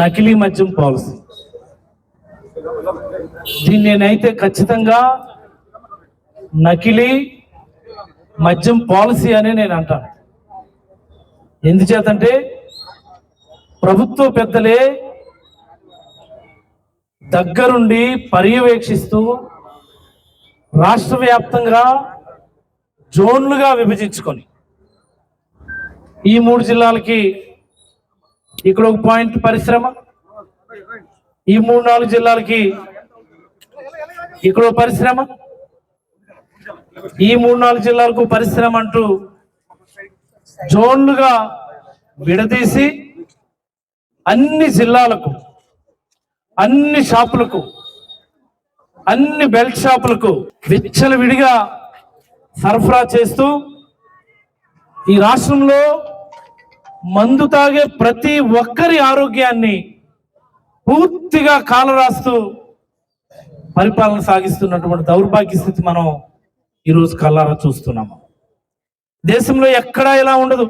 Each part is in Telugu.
నకిలీ మద్యం పాలసీ. దీన్ని నేనైతే ఖచ్చితంగా నకిలీ మద్యం పాలసీ అని నేను అంటాను. ఎందుచేతంటే ప్రభుత్వ పెద్దలే దగ్గరుండి పర్యవేక్షిస్తూ రాష్ట్ర వ్యాప్తంగా జోన్లుగా విభజించుకొని ఈ మూడు జిల్లాలకి ఇక్కడ ఒక పాయింట్ పరిశ్రమ. ఈ మూడు నాలుగు జిల్లాలకి ఇక్కడ పరిశ్రమ. ఈ మూడు నాలుగు జిల్లాలకు పరిశ్రమ అంటూ జోన్లుగా విడదీసి అన్ని జిల్లాలకు అన్ని షాపులకు అన్ని బెల్ట్ షాపులకు విచ్చలవిడిగా సరఫరా చేస్తూ ఈ రాష్ట్రంలో మందు తాగే ప్రతి ఒక్కరి ఆరోగ్యాన్ని పూర్తిగా కాలరాస్తూ పరిపాలన సాగిస్తున్నటువంటి దౌర్భాగ్య స్థితి మనం ఈరోజు కళ్ళారా చూస్తున్నాము దేశంలో ఎక్కడా ఇలా ఉండదు.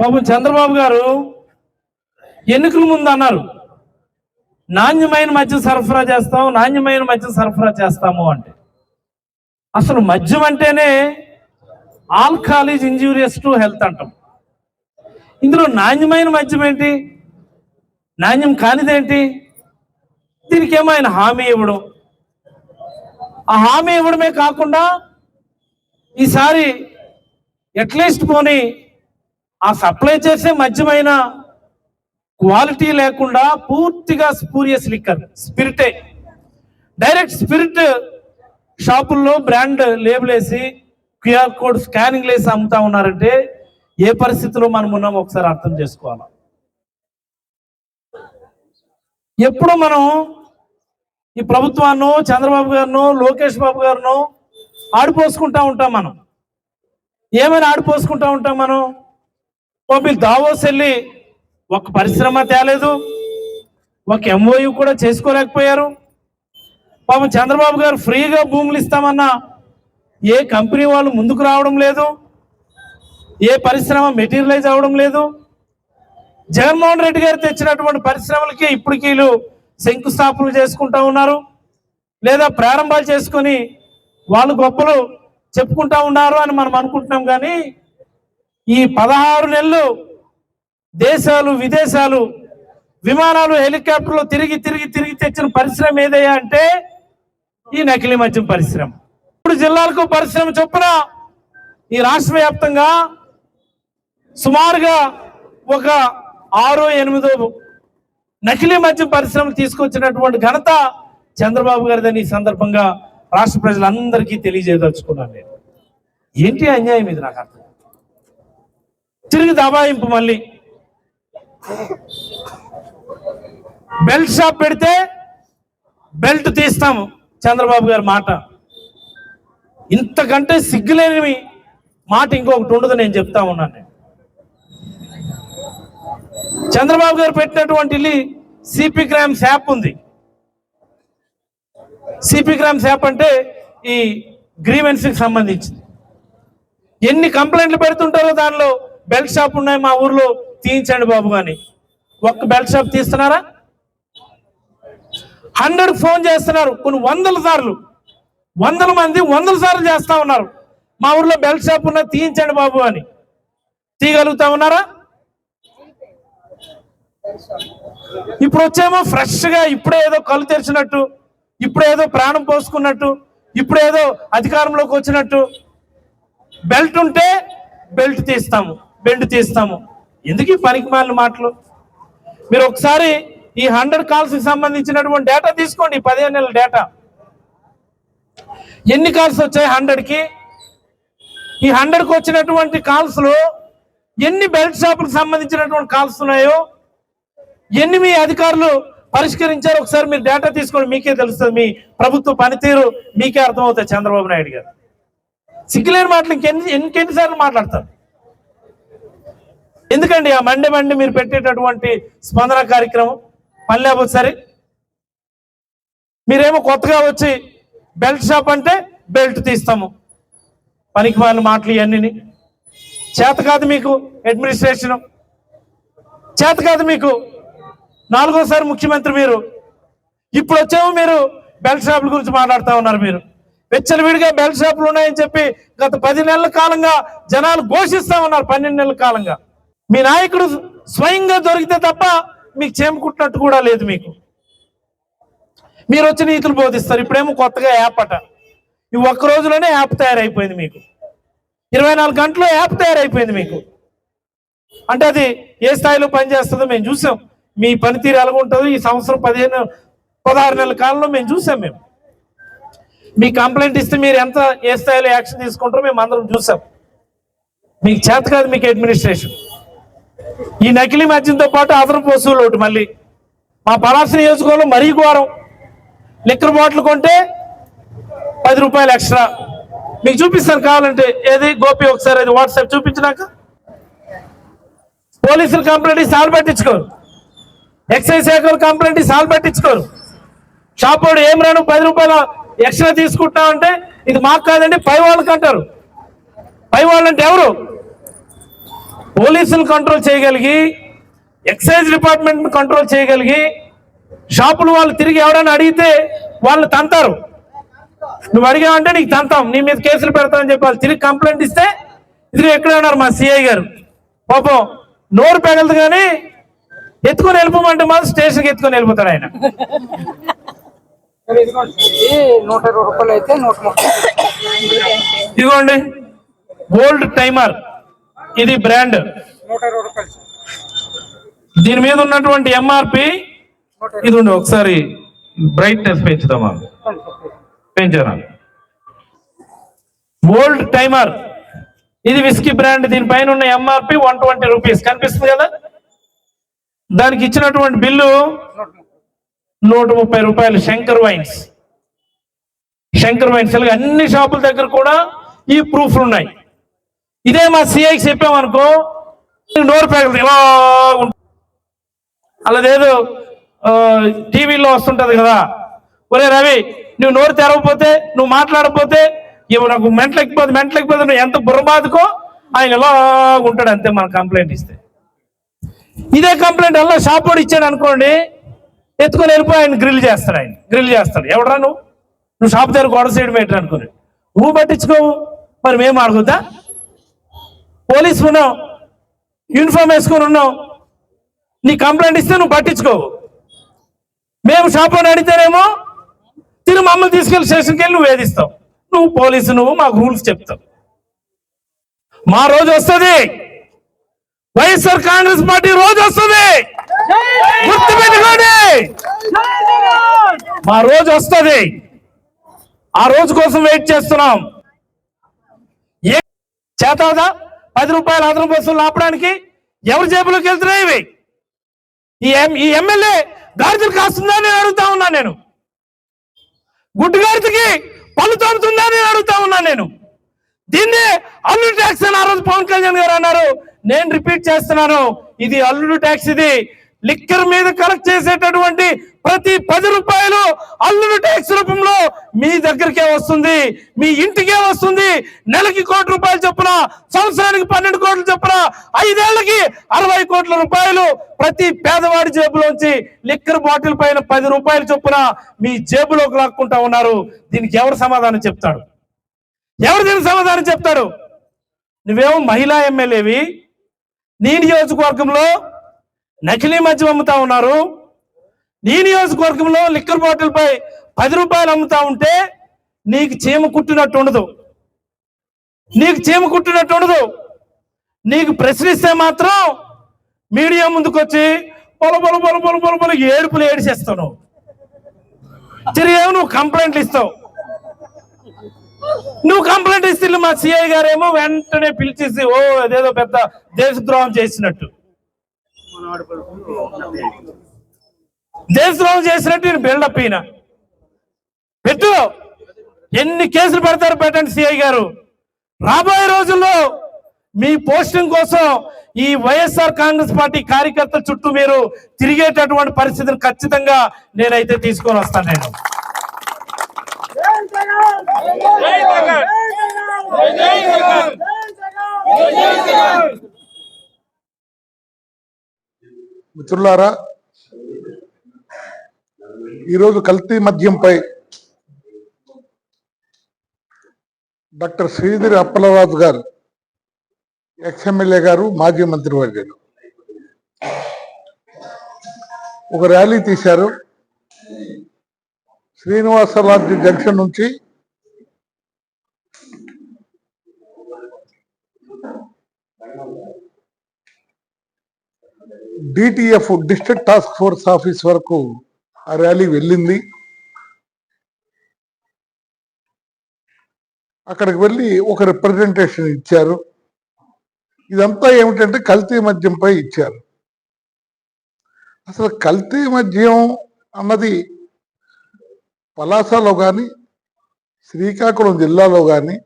పాపం చంద్రబాబు గారు ఎన్నికల ముందు అన్నారు నాణ్యమైన మద్యం సరఫరా చేస్తాం నాణ్యమైన మద్యం సరఫరా చేస్తాము అంటే. అసలు మద్యం అంటేనే alcohol is injurious to health అంటాం. ఇందులో నాణ్యమైన మద్యం ఏంటి? నాణ్యం కానిదేంటి? దీనికి ఆయన హామీ ఇవ్వడం? ఆ హామీ ఇవ్వడమే కాకుండా ఈసారి అట్లీస్ట్ పోనీ ఆ సప్లై చేసే మద్యమైన క్వాలిటీ లేకుండా పూర్తిగా స్పూరియస్ లిక్కర్ స్పిరిటే. డైరెక్ట్ స్పిరిట్ షాపుల్లో బ్రాండ్ లేబుల్ వేసి క్యూఆర్ కోడ్ స్కానింగ్ వేసి అమ్ముతా ఉన్నారంటే ఏ పరిస్థితిలో మనం ఉన్నాం ఒకసారి అర్థం చేసుకోవాలి? ఎప్పుడు మనం ఈ ప్రభుత్వాన్నో చంద్రబాబు గారినో లోకేష్ బాబు గారినో ఆడిపోసుకుంటా ఉంటాం మనం. ఏమైనా ఆడిపోసుకుంటా ఉంటాం మనం? ఓ మీరు దావోస్ వెళ్ళి ఒక పరిశ్రమ తేలేదు ఒక ఎంఓయు కూడా చేసుకోలేకపోయారు. పాపం చంద్రబాబు గారు ఫ్రీగా భూములు ఇస్తామన్నా ఏ కంపెనీ వాళ్ళు ముందుకు రావడం లేదు? ఏ పరిశ్రమ మెటీరియలైజ్ అవ్వడం లేదు? జగన్మోహన్ రెడ్డి గారు తెచ్చినటువంటి పరిశ్రమలకి ఇప్పటికీ వీళ్ళు శంకుస్థాపనలు చేసుకుంటా ఉన్నారు. లేదా ప్రారంభాలు చేసుకొని వాళ్ళు గొప్పలు చెప్పుకుంటా ఉన్నారు అని మనం అనుకుంటున్నాం కానీ ఈ పదహారు నెలలు దేశాలు విదేశాలు విమానాలు హెలికాప్టర్లు తిరిగి తిరిగి తిరిగి తెచ్చిన పరిశ్రమ ఏదయ్యా అంటే ఈ నకిలీ మద్యం పరిశ్రమ. మూడు జిల్లాలకు పరిశ్రమ చొప్పున ఈ రాష్ట్ర వ్యాప్తంగా సుమారుగా ఒక ఆరో ఎనిమిదో నకిలీ మద్యం పరిశ్రమలు తీసుకొచ్చినటువంటి ఘనత చంద్రబాబు గారిదని ఈ సందర్భంగా రాష్ట్ర ప్రజలందరికీ తెలియజేయదలుచుకున్నాను నేను. ఏంటి అన్యాయం ఇది నాకు అర్థం తిరిగి దబాయింపు మళ్ళీ. బెల్ట్ షాప్ పెడితే బెల్ట్ తీస్తాము చంద్రబాబు గారి మాట. ఇంతకంటే సిగ్గులేని మాట ఇంకొకటి ఉండదు నేను చెప్తా ఉన్నాను నేను. చంద్రబాబు గారు పెట్టినటువంటి ఇల్లు సిపి గ్రామ్ యాప్ ఉంది. సిపి గ్రామ్స్ యాప్ అంటే ఈ గ్రీవెన్స్కి సంబంధించింది. ఎన్ని కంప్లైంట్లు పెడుతుంటారో దానిలో బెల్ట్ షాప్ ఉన్నాయి మా ఊర్లో తీయించండి బాబు కానీ ఒక్క బెల్ట్ షాప్ తీస్తున్నారా? హండ్రెడ్ ఫోన్ చేస్తున్నారు కొన్ని వందల సార్లు. వందల మంది వందల సార్లు చేస్తా ఉన్నారు. మా ఊర్లో బెల్ట్ షాప్ ఉన్న తీయించండి బాబు అని. తీయగలుగుతా ఉన్నారా? ఇప్పుడు వచ్చేమో ఫ్రెష్గా ఇప్పుడే ఏదో కళ్ళు తెరిచినట్టు ఇప్పుడే ఏదో ప్రాణం పోసుకున్నట్టు ఇప్పుడేదో అధికారంలోకి వచ్చినట్టు. బెల్ట్ ఉంటే బెల్ట్ తీస్తాము బెల్ట్ తీస్తాము. ఎందుకు ఈ పనికి మాలిన మాటలు? మీరు ఒకసారి ఈ హండ్రెడ్ కాల్స్కి సంబంధించినటువంటి డేటా తీసుకోండి పదిహేను నెలల డేటా. ఎన్ని కాల్స్ వచ్చాయి హండ్రెడ్కి? ఈ హండ్రెడ్కి వచ్చినటువంటి కాల్స్లో ఎన్ని బెల్ట్ షాపులకు సంబంధించినటువంటి కాల్స్ ఉన్నాయో ఎన్ని మీ అధికారులు పరిష్కరించారు ఒకసారి మీరు డేటా తీసుకోండి మీకే తెలుస్తుంది. మీ ప్రభుత్వ పనితీరు మీకే అర్థమవుతుంది చంద్రబాబు నాయుడు గారు. సిగ్గులేని మాటలు ఇంకెన్ని ఇంకెన్నిసార్లు మాట్లాడతారు? ఎందుకండి ఆ మండే మండి మీరు పెట్టేటటువంటి స్పందన కార్యక్రమం? పని లేకపోతే సరే మీరేమో కొత్తగా వచ్చి బెల్ట్ షాప్ అంటే బెల్ట్ తీస్తాము. పనికి వాళ్ళ మాటలు ఇవన్నీ చేత కాదు మీకు అడ్మినిస్ట్రేషన్ చేత కాదు మీకు నాలుగోసారి ముఖ్యమంత్రి మీరు. ఇప్పుడు వచ్చేమో మీరు బెల్ట్ షాపుల గురించి మాట్లాడుతూ ఉన్నారు మీరు. విడిగా బెల్ట్ షాపులు ఉన్నాయని చెప్పి గత పది నెలల కాలంగా జనాలు ఘోషిస్తా ఉన్నారు పన్నెండు నెలల కాలంగా. మీ నాయకుడు స్వయంగా దొరికితే తప్ప మీకు చేమకుట్టినట్టు కూడా లేదు మీకు. మీరు వచ్చి నీతులు బోధిస్తారు. ఇప్పుడేమో కొత్తగా యాప్ అట. ఈ ఒక్క రోజులోనే యాప్ తయారైపోయింది మీకు. ఇరవై నాలుగు గంటల్లో యాప్ తయారైపోయింది మీకు. అంటే అది ఏ స్థాయిలో పనిచేస్తుందో మేము చూసాం. మీ పనితీరు ఎలాగుంటుందో ఈ సంవత్సరం పదిహేను పదహారు నెలల కాలంలో మేము చూసాం మేము. మీ కంప్లైంట్ ఇస్తే మీరు ఎంత ఏ స్థాయిలో యాక్షన్ తీసుకుంటారో మేము అందరం చూసాం. మీకు చేత కాదు మీకు అడ్మినిస్ట్రేషన్. ఈ నకిలీ మద్యంతో పాటు అదనపు వసూలు ఒకటి మళ్ళీ. మా పరాశ నియోజకవర్గంలో మరీ ఘోరం. లిక్కర్ బాటిల్ కొంటే పది రూపాయలు ఎక్స్ట్రా. మీకు చూపిస్తాను కావాలంటే. ఏది? గోపి ఒకసారి అది వాట్సాప్ చూపించినాక. పోలీసులు కంప్లైంట్ ఇస్తే సాల్ పట్టించుకోరు. ఎక్సైజ్ శాఖలు కంప్లైంట్ ఇస్తే సాల్ పట్టించుకోరు. షాప్ వాడు ఏం రాను? పది రూపాయలు ఎక్స్ట్రా తీసుకుంటామంటే ఇది మాకు కాదండి పై వాళ్ళకి అంటారు. పై వాళ్ళంటే ఎవరు? పోలీసులు కంట్రోల్ చేయగలిగి ఎక్సైజ్ డిపార్ట్మెంట్ కంట్రోల్ చేయగలిగి షాపులు వాళ్ళు తిరిగి ఎవరైనా అడిగితే వాళ్ళు తంతారు. నువ్వు అడిగావంటే నీకు తంతాం నీ మీద కేసులు పెడతామని చెప్పి వాళ్ళు తిరిగి కంప్లైంట్ ఇస్తే ఇది ఎక్కడ ఉన్నారు మా సిఐ గారు. పాపం నోరు పెగలదు కానీ ఎత్తుకొని వెళ్ళిపోమంటే మాత్రం స్టేషన్కి ఎత్తుకొని వెళ్ళిపోతాడు ఆయన. ఇదిగోండి నూట ఇరవై రూపాయలు అయితే నూట ఇదిగోండి గోల్డ్ టైమర్. ఇది బ్రాండ్. దీని మీద ఉన్నటువంటి ఎంఆర్పి ఇది ఒకసారి బ్రైట్నెస్ పెంచుదామా. పెంచారా? గోల్డ్ టైమర్ ఇది విస్కీ బ్రాండ్ దీనిపైన ఉన్న ఎంఆర్పి వన్ ట్వంటీ రూపీస్ కనిపిస్తుంది కదా? దానికి ఇచ్చినటువంటి బిల్లు నూట ముప్పై రూపాయలు శంకర్ వైన్స్. శంకర్ వైన్స్ ఇలాగ అన్ని షాపుల దగ్గర కూడా ఈ ప్రూఫ్లు ఉన్నాయి. ఇదే మా సిఐకి చెప్పామనుకో నోరు పేగలదు. ఇలా ఉంటుంది. అలాదేదో టీవీలో వస్తుంటది కదా. ఒరే రవి నువ్వు నోరు తెరవకపోతే నువ్వు మాట్లాడకపోతే ఇవి నాకు మెంటలెక్కిపోతే మెంటలెక్కిపోతే నువ్వు ఎంత బుర్రబాదుకో ఆయన ఇలా ఉంటాడు అంతే మన కంప్లైంట్ ఇస్తే. ఇదే కంప్లైంట్ ఎలా షాప్ వాడు ఇచ్చాడు అనుకోండి ఎత్తుకొని వెళ్ళిపోయి ఆయన గ్రిల్ చేస్తాడు ఆయన గ్రిల్ చేస్తాడు. ఎవడరా నువ్వు? నువ్వు షాప్ దగ్గర గొడవ చేయడం ఏంటి అనుకుని నువ్వు పట్టించుకోవు మరి మేము అడుగుతా పోలీసు ఉన్నావు యూనిఫామ్ వేసుకొని ఉన్నావు నీ కంప్లైంట్ ఇస్తే నువ్వు పట్టించుకోవు. మేము షాప్ అడిగితేనేమో తిరిగి మమ్మల్ని తీసుకెళ్ళి స్టేషన్కి వెళ్ళి నువ్వు వేధిస్తావు. నువ్వు పోలీసు నువ్వు మాకు రూల్స్ చెప్తావు. మా రోజు వస్తుంది. వైఎస్ఆర్ కాంగ్రెస్ పార్టీ రోజు వస్తుంది. గుర్తుపెట్టుకోండి. మా రోజు వస్తుంది. ఆ రోజు కోసం వెయిట్ చేస్తున్నాం. ఏ చేతాదా పది రూపాయల అదనపు వస్తువులు ఆపడానికి ఎవరి జేబులోకి వెళ్తున్నాయి ఇవి? ఈ ఎం- ఈ ఎమ్మెల్యే గాడిదలు కాస్తుందా నేను అడుగుతా ఉన్నా నేను. గుడ్డు గాడిదకి పళ్ళు తోముతుందా నేను అడుగుతా ఉన్నా నేను. దీన్ని అల్లుడు ట్యాక్స్ అని ఆ రోజు పవన్ కళ్యాణ్ గారు అన్నారు. నేను రిపీట్ చేస్తున్నాను. ఇది అల్లుడు ట్యాక్స్ ఇది. లిక్కర్ మీద కలెక్ట్ చేసేటటువంటి ప్రతి పది రూపాయలు అల్లుడు ట్యాక్స్ రూపంలో మీ దగ్గరికే వస్తుంది. మీ ఇంటికే వస్తుంది. నెలకి కోటి రూపాయలు చొప్పున సంవత్సరానికి పన్నెండు కోట్లు చొప్పున ఐదేళ్ళకి అరవై కోట్ల రూపాయలు ప్రతి పేదవాడి జేబులోంచి లిక్కర్ బాటిల్ పైన పది రూపాయలు చొప్పున మీ జేబులోకి లాక్కుంటా ఉన్నారు. దీనికి ఎవరు సమాధానం చెప్తాడు? ఎవరు దీనికి సమాధానం చెప్తాడు? నువ్వేమో మహిళా ఎమ్మెల్యేవి. నీ నియోజకవర్గంలో నకిలీ మద్యం అమ్ముతా ఉన్నారు. నీ నియోజకవర్గంలో లిక్కర్ బాటిల్ పై పది రూపాయలు అమ్ముతా ఉంటే నీకు చీమ కుట్టినట్టు ఉండదు. నీకు చీమ కుట్టినట్టు ఉండదు. నీకు ప్రశ్నిస్తే మాత్రం మీడియా ముందుకొచ్చి పొల పొల పొల పొల పొల పొల ఏడుపులు ఏడిసేస్తావు నువ్వు తిరిగేమో నువ్వు కంప్లైంట్లు ఇస్తావు. నువ్వు కంప్లైంట్ ఇస్తే మా సిఐ గారేమో వెంటనే పిలిచేసి ఓ అదేదో పెద్ద దేశద్రోహం చేసినట్టు. దేశద్రోహం చేసినట్టు నేను బిల్డప్ ఈయన. పెట్టు. ఎన్ని కేసులు పెడతారు పెట్టండి సిఐ గారు? రాబోయే రోజుల్లో మీ పోస్టింగ్ కోసం ఈ వైఎస్ఆర్ కాంగ్రెస్ పార్టీ కార్యకర్తల చుట్టూ మీరు తిరిగేటటువంటి పరిస్థితిని ఖచ్చితంగా నేనైతే తీసుకొని వస్తాను నేను. మిత్రులారా ఈరోజు కల్తీ మద్యంపై డాక్టర్ శ్రీధరి అప్పలరాజు గారు ఎక్స్ఎమ్మెల్యే గారు మాజీ మంత్రివర్యులు ఒక ర్యాలీ తీశారు. శ్రీనివాసరాజు జంక్షన్ నుంచి DTF district task force office వరకు ఆ ర్యాలీ వెళ్ళింది. అక్కడికి వెళ్ళి ఒక రిప్రజెంటేషన్ ఇచ్చారు. ఇదంతా ఏమిటంటే కల్తీ మద్యంపై ఇచ్చారు. అసలు కల్తీ మద్యం అన్నది పలాసలో కానీ శ్రీకాకుళం జిల్లాలో కానీ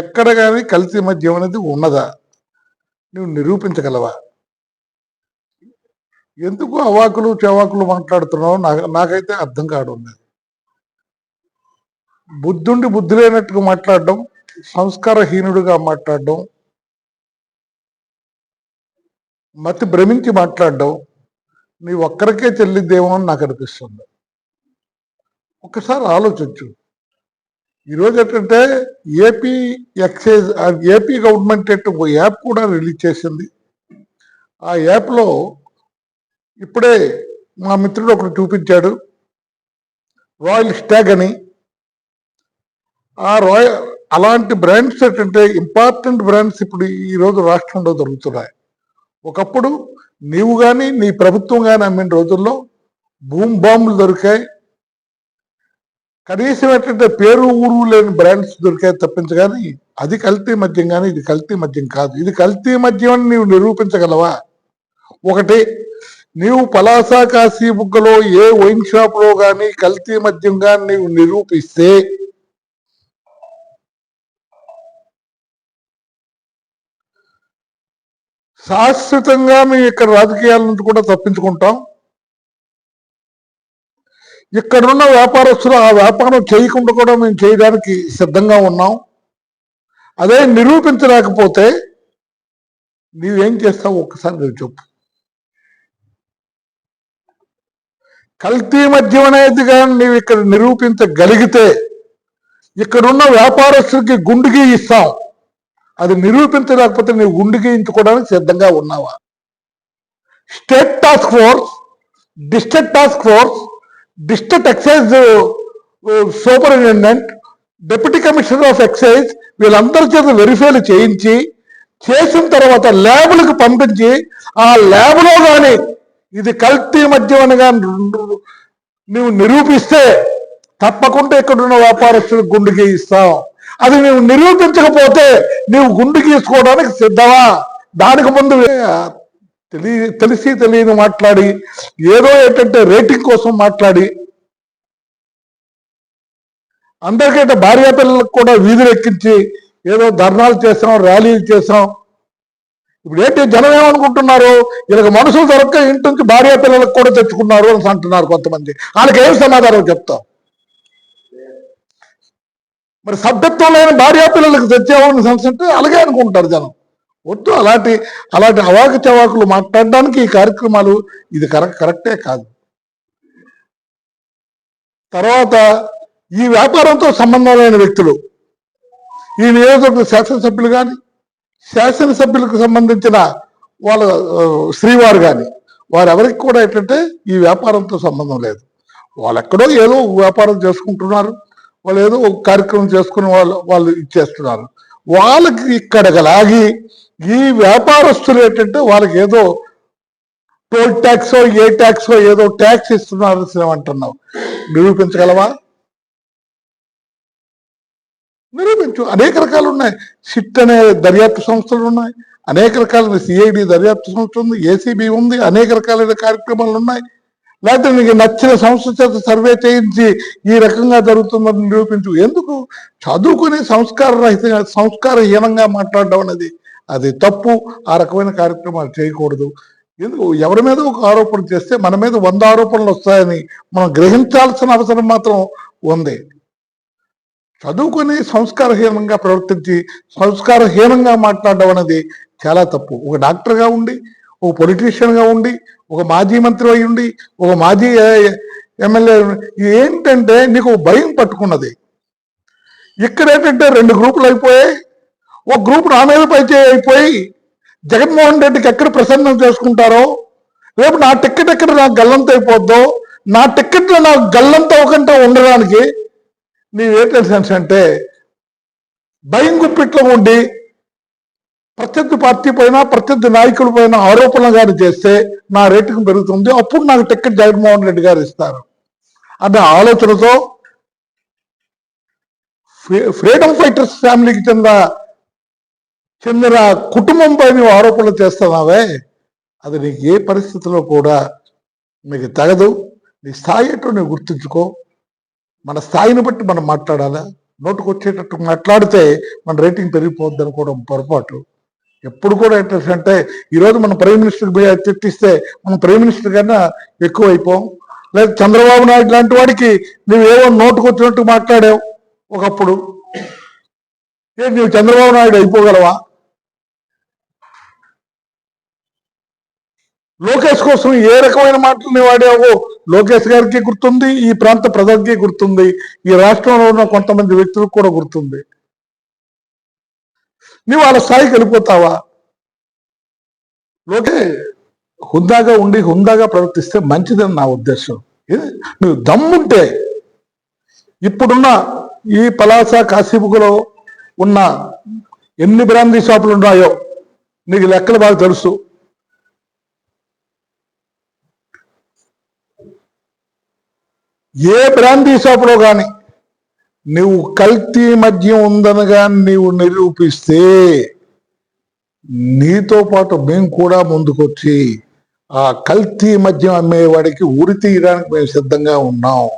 ఎక్కడ కానీ కల్తీ మద్యం అనేది ఉన్నదా? నువ్వు నిరూపించగలవా? ఎందుకు అవాకులు చెవాకులు మాట్లాడుతున్నావు నాకు నాకైతే అర్థం కావడం లేదు. బుద్ధుండి బుద్ధి లేనట్టుగా మాట్లాడడం సంస్కారహీనుడిగా మాట్లాడడం మతి భ్రమించి మాట్లాడడం నీ ఒక్కరికే చెల్లిద్దేమో అని నాకు అనిపిస్తుంది. ఒకసారి ఆలోచించు. ఈరోజు ఏంటంటే ఏపీ ఎక్సైజ్ ఏపీ గవర్నమెంట్ అంటే ఒక యాప్ కూడా రిలీజ్ చేసింది. ఆ యాప్లో ఇప్పుడే మా మిత్రుడు ఒకడు చూపించాడు. రాయల్ స్టాగ్ అని ఆ రాయల్ అలాంటి బ్రాండ్స్ ఏంటంటే ఇంపార్టెంట్ బ్రాండ్స్ ఇప్పుడు ఈ రోజు రాష్ట్రంలో దొరుకుతున్నాయి. ఒకప్పుడు నీవు కానీ నీ ప్రభుత్వం కానీ అమ్మిన రోజుల్లో భూమి బాంబులు దొరికాయి. కనీసం ఏంటంటే పేరు ఊరు లేని బ్రాండ్స్ దొరికాయి తప్పించగాని అది కల్తీ మద్యం కానీ ఇది కల్తీ మద్యం కాదు. ఇది కల్తీ మద్యం అని నీవు నిరూపించగలవా? ఒకటి నీవు పలాస కాశీ బుగ్గలో ఏ వైన్ షాప్లో గాని కల్తీ మద్యం గాని నీవు నిరూపిస్తే శాశ్వతంగా మేము ఇక్కడ రాజకీయాల నుంచి కూడా తప్పించుకుంటాం. ఇక్కడున్న వ్యాపారస్తులు ఆ వ్యాపారం చేయకుండా కూడా మేము చేయడానికి సిద్ధంగా ఉన్నాం. అదే నిరూపించలేకపోతే నీవేం చేస్తావు? ఒక్కసారి నువ్వు చెప్పు. కల్తీ మద్యం అనేది కానీ నీవు ఇక్కడ నిరూపించగలిగితే ఇక్కడున్న వ్యాపారస్తులకి గుండు ఇస్తాం. అది నిరూపించలేకపోతే నీవు గుండు గీయించుకోవడానికి సిద్ధంగా ఉన్నావా? State task force district task force district excise superintendent deputy commissioner of excise వీళ్ళందరి చేత వెరిఫైలు చేయించి చేసిన తర్వాత ల్యాబులకు పంపించి ఆ ల్యాబ్లో కానీ ఇది కల్తీ మద్యం అనగా నువ్వు నిరూపిస్తే తప్పకుండా ఇక్కడున్న వ్యాపారస్తులకు గుండు గీయిస్తాం. అది నువ్వు నిరూపించకపోతే నువ్వు గుండు గీసుకోవడానికి సిద్ధమా? దానికి ముందు తెలియ తెలిసి తెలియని మాట్లాడి ఏదో ఏంటంటే రేటింగ్ కోసం మాట్లాడి. అందరికంటే భార్యాపిల్లలకు కూడా వీధులు ఎక్కించి ఏదో ధర్నాలు చేసాం ర్యాలీలు చేసాం. ఇప్పుడు ఏంటి జనం ఏమనుకుంటున్నారు? వీళ్ళకి మనుషులు దొరక్క ఇంటి నుంచి భార్య పిల్లలకు కూడా తెచ్చుకున్నారు అని అంటున్నారు కొంతమంది. వాళ్ళకి ఏం సమాధానం చెప్తాం? మరి సభ్యత్వం లేని భార్య పిల్లలకు తెచ్చామని సంస్థ అలాగే అనుకుంటారు జనం. వద్దు అలాంటి అలాంటి అవాకు చవాకులు మాట్లాడడానికి ఈ కార్యక్రమాలు ఇది కరెక్ట్ కరెక్టే కాదు. తర్వాత ఈ వ్యాపారంతో సంబంధం లేని వ్యక్తులు ఈ నియోజకవర్గ శాసనసభ్యులు కానీ శాసనసభ్యులకు సంబంధించిన వాళ్ళ శ్రీవారు కానీ వారెవరికి కూడా ఏంటంటే ఈ వ్యాపారంతో సంబంధం లేదు. వాళ్ళు ఎక్కడో ఏదో వ్యాపారం చేసుకుంటున్నారు. వాళ్ళు ఏదో ఒక కార్యక్రమం చేసుకుని వాళ్ళు వాళ్ళు ఇచ్చేస్తున్నారు. వాళ్ళకి ఇక్కడ లాగి ఈ వ్యాపారస్తులు ఏంటంటే వాళ్ళకి ఏదో టోల్ ట్యాక్స్ ఏ ట్యాక్స్ ఏదో ట్యాక్స్ ఇస్తున్నారు అంటున్నావు. నిరూపించగలవా? నిరూపించు అనేక రకాలు ఉన్నాయి. సిట్ అనే దర్యాప్తు సంస్థలు ఉన్నాయి. అనేక రకాలైన సిఐడి దర్యాప్తు సంస్థ ఉంది. ఏసీబీ ఉంది. అనేక రకాలైన కార్యక్రమాలు ఉన్నాయి. లేకపోతే నీకు నచ్చిన సంస్థ చేత సర్వే చేయించి ఈ రకంగా జరుగుతుందని నిరూపించు. ఎందుకు? చదువుకుని సంస్కార రహిత సంస్కారహీనంగా మాట్లాడడం అనేది అది తప్పు. ఆ రకమైన కార్యక్రమాలు చేయకూడదు. ఎందుకు? ఎవరి మీద ఒక ఆరోపణ చేస్తే మన మీద వంద ఆరోపణలు వస్తాయని మనం గ్రహించాల్సిన అవసరం మాత్రం ఉంది. చదువుకొని సంస్కారహీనంగా ప్రవర్తించి సంస్కారహీనంగా మాట్లాడడం అనేది చాలా తప్పు. ఒక డాక్టర్గా ఉండి ఒక పొలిటీషియన్గా ఉండి ఒక మాజీ మంత్రి అయి ఉండి ఒక మాజీ ఎమ్మెల్యే ఏంటంటే నీకు భయం పట్టుకున్నది. ఇక్కడ ఏంటంటే రెండు గ్రూపులు అయిపోయాయి. ఒక గ్రూప్ నా మీద పైచే అయిపోయి జగన్మోహన్ రెడ్డికి ఎక్కడ ప్రసన్నం చేసుకుంటారో రేపు నా టిక్కెట్ ఎక్కడ నాకు గల్లంత అయిపోద్దో నా టిక్కెట్లో నాకు గల్లంత అవ్వకుండా ఉండడానికి నీవేంటి సెన్స్ అంటే భయం గుప్పిట్లో ఉండి ప్రత్యర్థి పార్టీ పైన ప్రత్యర్థి నాయకుల పైన ఆరోపణలు కానీ చేస్తే నా రేటింగ్ పెరుగుతుంది. అప్పుడు నాకు టికెట్ జగన్మోహన్ రెడ్డి గారు ఇస్తారు. అనే ఆలోచనతో ఫ్రీ- ఫ్రీడమ్ ఫైటర్స్ ఫ్యామిలీకి చెందిన చెందిన కుటుంబం పైన నువ్వు ఆరోపణలు చేస్తున్నావే అది నీకు ఏ పరిస్థితిలో కూడా నీకు తగదు. నీ స్థాయి నువ్వు గుర్తుంచుకో. మన స్థాయిని బట్టి మనం మాట్లాడాలా? నోటుకు వచ్చేటట్టు మాట్లాడితే మన రేటింగ్ పెరిగిపోద్ది అనుకోవడం పొరపాటు. ఎప్పుడు కూడా ఏంటంటే ఈరోజు మనం ప్రైమ్ మినిస్టర్ తిట్టిస్తే మనం ప్రైమ్ మినిస్టర్ కన్నా ఎక్కువ అయిపోం లేదా చంద్రబాబు నాయుడు లాంటి వాడికి నువ్వేవో నోటుకు వచ్చినట్టు మాట్లాడావు ఒకప్పుడు. నువ్వు చంద్రబాబు నాయుడు అయిపోగలవా? లోకేష్ కోసం ఏ రకమైన మాటల్ని వాడావో లోకేష్ గారికి గుర్తుంది ఈ ప్రాంత ప్రజలకి గుర్తుంది ఈ రాష్ట్రంలో ఉన్న కొంతమంది వ్యక్తులకు కూడా గుర్తుంది. నువ్వు వాళ్ళ స్థాయికి వెళ్ళిపోతావా? లోకే హుందాగా ఉండి హుందాగా ప్రవర్తిస్తే మంచిదని నా ఉద్దేశం. నువ్వు దమ్ముంటే ఇప్పుడున్న ఈ పలాస కాశీపుకులో ఉన్న ఎన్ని బ్రాందీ షాపులు ఉన్నాయో నీకు లెక్కలు బాగా తెలుసు. ఏ బ్రాందీ షాపులో కానీ నువ్వు కల్తీ మద్యం ఉందనగా నీవు నిరూపిస్తే నీతో పాటు మేము కూడా ముందుకొచ్చి ఆ కల్తీ మద్యం అమ్మేవాడికి ఉరి తీయడానికి మేము సిద్ధంగా ఉన్నాం.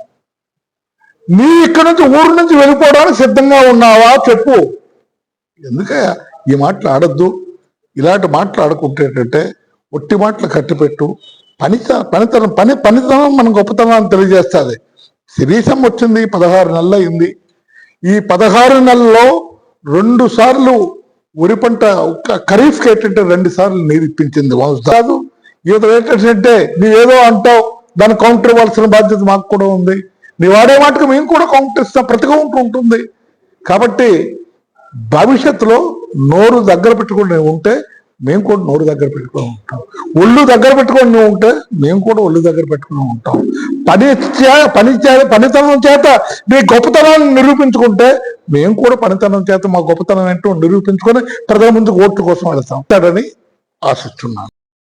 నీ ఇక్కడ నుంచి ఊరు నుంచి వెళ్ళిపోవడానికి సిద్ధంగా ఉన్నావా చెప్పు. ఎందుక ఈ మాటలు ఆడద్దు. ఇలాంటి మాటలు ఆడుకుంటేటంటే ఒట్టి మాటలు కట్టిపెట్టు. పని పనితనం పని పనితనం మన గొప్పతనాన్ని తెలియజేస్తుంది. శిరీషం వచ్చింది పదహారు నెలలు అయింది. ఈ పదహారు నెలల్లో రెండు సార్లు వరి పంట ఖరీఫ్ ఖరీఫ్కి ఏంటంటే రెండు సార్లు నీరు ఇప్పించింది. కాదు ఈత ఏంటంటే నీవేదో అంటావు దాన్ని కౌంటర్ ఇవ్వాల్సిన బాధ్యత మాకు కూడా ఉంది. నీ వాడే మాటకు మేము కూడా కౌంటర్ ఇస్తాం ప్రతి కౌంటర్ ఉంటుంది. కాబట్టి భవిష్యత్తులో నోరు దగ్గర పెట్టుకుని ఉంటే మేము కూడా నోరు దగ్గర పెట్టుకుని ఉంటాం. ఒళ్ళు దగ్గర పెట్టుకొని నువ్వు ఉంటే మేము కూడా ఒళ్ళు దగ్గర పెట్టుకుని ఉంటాం. పని పని పనితనం చేత నీ గొప్పతనాన్ని నిరూపించుకుంటే మేము కూడా పనితనం చేత మా గొప్పతనం ఏంటో నిరూపించుకొని ప్రజల ముందుకు ఓట్ల కోసం వెళ్తాం. అని ఆశిస్తున్నాను.